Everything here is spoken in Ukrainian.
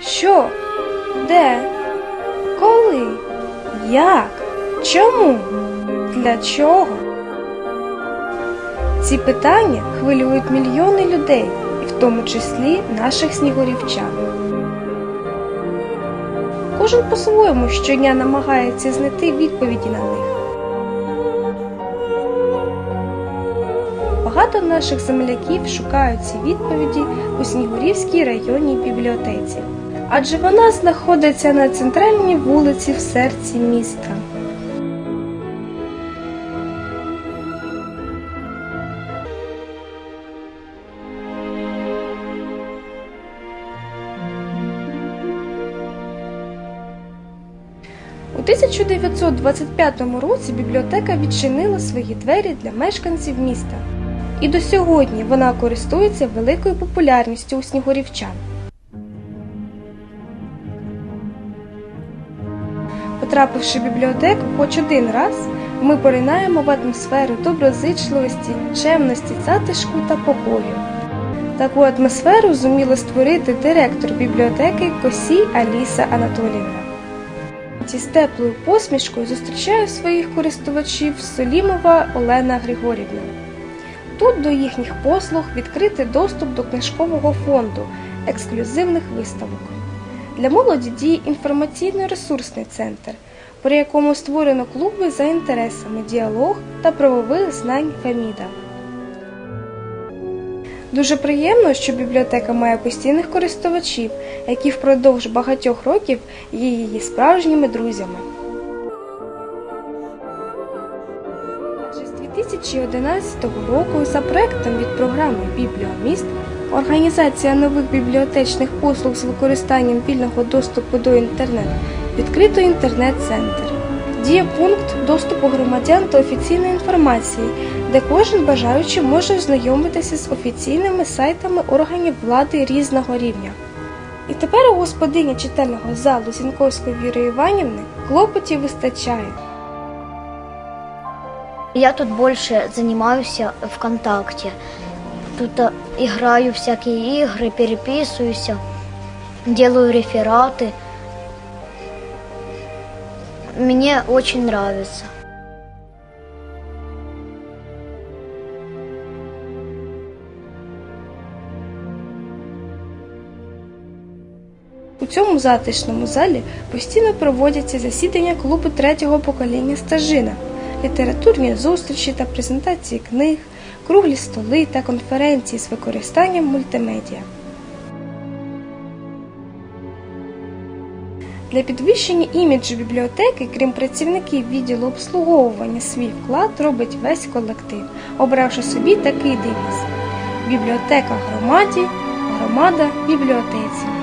Що? Де? Коли? Як? Чому? Для чого? Ці питання хвилюють мільйони людей, і в тому числі наших снігурівчан. Кожен по-своєму щодня намагається знайти відповіді на них. Багато наших земляків шукають ці відповіді у Снігурівській районній бібліотеці, адже вона знаходиться на центральній вулиці в серці міста. У 1925 році бібліотека відчинила свої двері для мешканців міста. І до сьогодні вона користується великою популярністю у снігурівчан. Потрапивши в бібліотеку хоч один раз, ми поринаємо в атмосферу доброзичливості, чемності, затишку та покою. Таку атмосферу зуміла створити директор бібліотеки Косій Аліса Анатоліївна. Ці з теплою посмішкою зустрічає своїх користувачів Солімова Олена Григорівна. Тут до їхніх послуг відкритий доступ до книжкового фонду, ексклюзивних виставок. Для молоді діє інформаційно-ресурсний центр, при якому створено клуби за інтересами діалог та правових знань Феміда. Дуже приємно, що бібліотека має постійних користувачів, які впродовж багатьох років є її справжніми друзями. З 2011 року за проектом від програми Бібліоміст Організація нових бібліотечних послуг з використанням вільного доступу до інтернету відкрито інтернет-центр. Діє пункт доступу громадян до офіційної інформації, де кожен бажаючий може ознайомитися з офіційними сайтами органів влади різного рівня. І тепер у господині читального залу Зінковської Віри Іванівни клопотів вистачає. Я тут больше занимаюсь ВКонтакте. Тут а, играю всякие игры, переписываюсь, делаю рефераты. Мне очень нравится. У цьому затишному залі постійно проводяться засідання клубу третього покоління стажина, літературні зустрічі та презентації книг, круглі столи та конференції з використанням мультимедіа. Для підвищення іміджу бібліотеки, крім працівників відділу обслуговування, свій вклад робить весь колектив, обравши собі такий девіз: бібліотека громаді, громада бібліотеці.